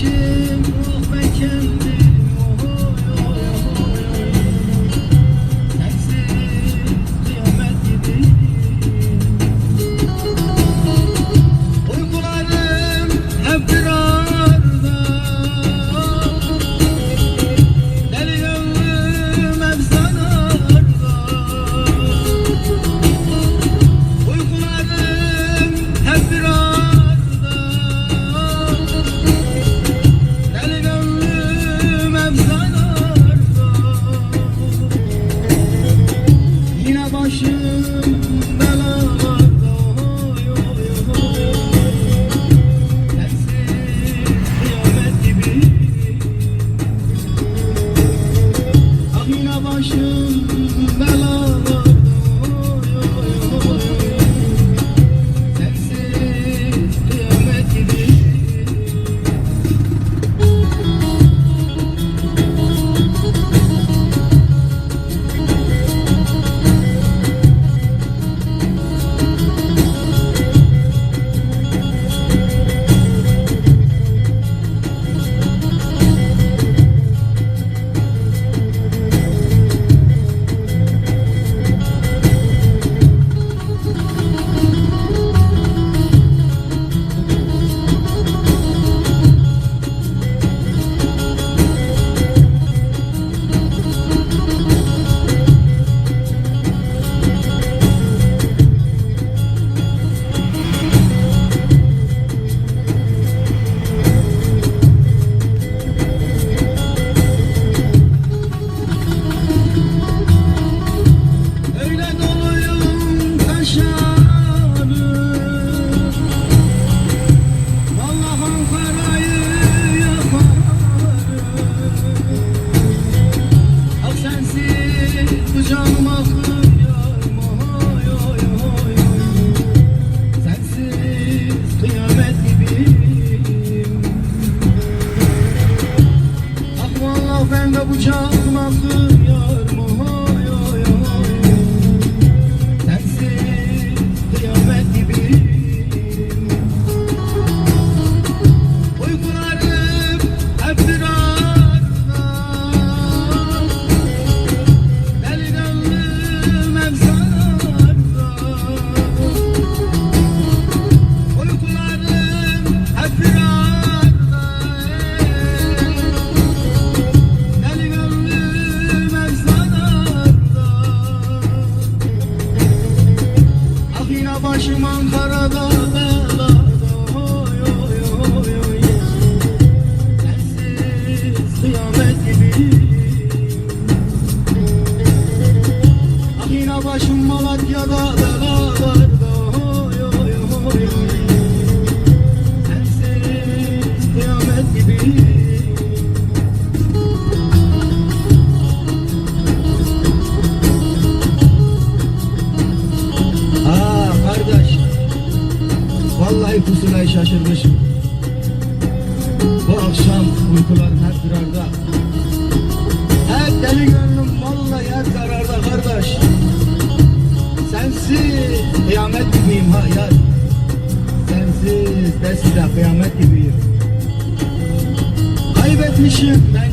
should Bela ben de bıçak nasıl yarım başım Ankara'da ben Vallahi pusulayı şaşırmışım. Bu akşam uykular her firarda. Her deli gönlüm vallahi her kararda kardeş. Sensiz kıyamet gibiyim ha yar. Sensiz de size kıyamet gibiyim. Kaybetmişim ben